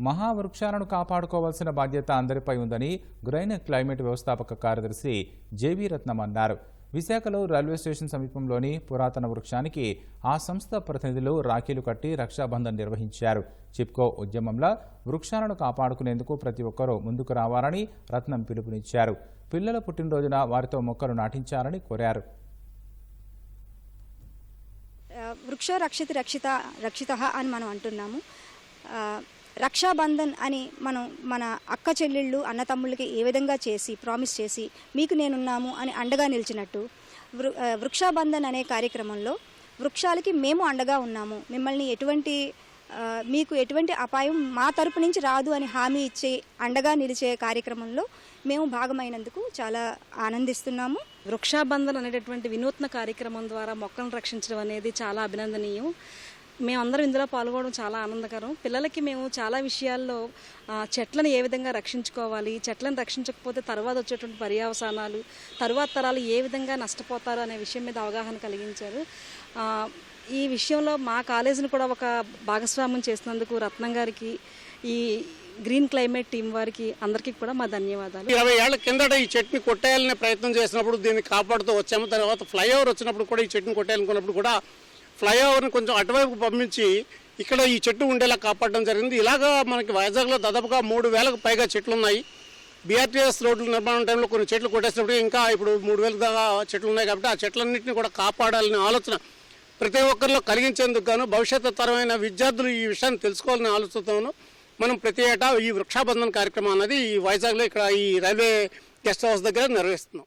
మహావృక్షాలను కాపాడుకోవాల్సిన బాధ్యత అందరిపై ఉందని గ్రైన్ క్లైమేట్ వ్యవస్థాపక కార్యదర్శి జేవీ రత్నం అన్నారు. విశాఖలో రైల్వే స్టేషన్ సమీపంలోని పురాతన వృక్షానికి ఆ సంస్థ ప్రతినిధులు రాఖీలు కట్టి రక్షాబంధన్ నిర్వహించారు. చిప్కో ఉద్యమంలో వృక్షాలను కాపాడుకునేందుకు ప్రతి ఒక్కరూ ముందుకు రావాలని రత్నం పిలుపునిచ్చారు. పిల్లల పుట్టినరోజున వారితో మొక్కలు నాటించాలని కోరారు. వృక్ష రక్షిత రక్షిత రక్షిత అని మనం అంటున్నాము. రక్షాబంధన్ అని మనం మన అక్క చెల్లెళ్ళు అన్నతమ్ముళ్ళకి ఏ విధంగా చేసి ప్రామిస్ చేసి మీకు నేనున్నాము అని అండగా నిలిచినట్టు వృ వృక్షాబంధన్ అనే కార్యక్రమంలో వృక్షాలకి మేము అండగా ఉన్నాము. మిమ్మల్ని ఎటువంటి మీకు ఎటువంటి అపాయం మా తరపు నుంచి రాదు అని హామీ ఇచ్చే అండగా నిలిచే కార్యక్రమంలో మేము భాగమైనందుకు చాలా ఆనందిస్తున్నాము. వృక్షాబంధన్ అనేటటువంటి వినూత్న కార్యక్రమం ద్వారా మొక్కలను రక్షించడం అనేది చాలా అభినందనీయం. మేమందరం ఇందులో పాల్గొనడం చాలా ఆనందకరం. పిల్లలకి మేము చాలా విషయాల్లో చెట్లను ఏ విధంగా రక్షించుకోవాలి చెట్లను రక్షించకపోతే తర్వాత వచ్చేటువంటి పర్యావసానాలు తరువాత తరాలు ఏ విధంగా నష్టపోతారు అనే విషయం మీద అవగాహన కలిగించారు. ఈ విషయంలో మా కాలేజీని కూడా ఒక భాగస్వామ్యం చేసినందుకు రత్నం గారికి ఈ గ్రీన్ క్లైమేట్ టీం వారికి అందరికీ కూడా మా ధన్యవాదాలు. ఇరవై ఏళ్ళ కిందట ఈ చెట్టుని కొట్టేయాలనే ప్రయత్నం చేసినప్పుడు దీన్ని కాపాడుతూ వచ్చాము. తర్వాత ఫ్లైఓవర్ వచ్చినప్పుడు కూడా ఈ చెట్టుని కొట్టేయాలనుకున్నప్పుడు కూడా ఫ్లైఓవర్ని కొంచెం అటువైపు పంపించి ఇక్కడ ఈ చెట్టు ఉండేలా కాపాడడం జరిగింది. ఇలాగా మనకి వైజాగ్లో దాదాపుగా మూడు వేలకు పైగా చెట్లు ఉన్నాయి బీఆర్టీఎస్ రోడ్ల నిర్మాణం టైంలో కొన్ని చెట్లు కొట్టేసినప్పుడు ఇంకా ఇప్పుడు మూడు వేలకు దాకా చెట్లు ఉన్నాయి కాబట్టి ఆ చెట్లన్నింటినీ కూడా కాపాడాలనే ఆలోచన ప్రతి ఒక్కరిలో కలిగించేందుకు గాను భవిష్యత్తు తరమైన విద్యార్థులు ఈ విషయాన్ని తెలుసుకోవాలనే ఆలోచనతోనూ మనం ప్రతి ఏటా ఈ వృక్షాబంధన కార్యక్రమం అనేది ఈ వైజాగ్లో ఇక్కడ ఈ రైల్వే గెస్ట్ హౌస్ దగ్గర నిర్వహిస్తున్నాం.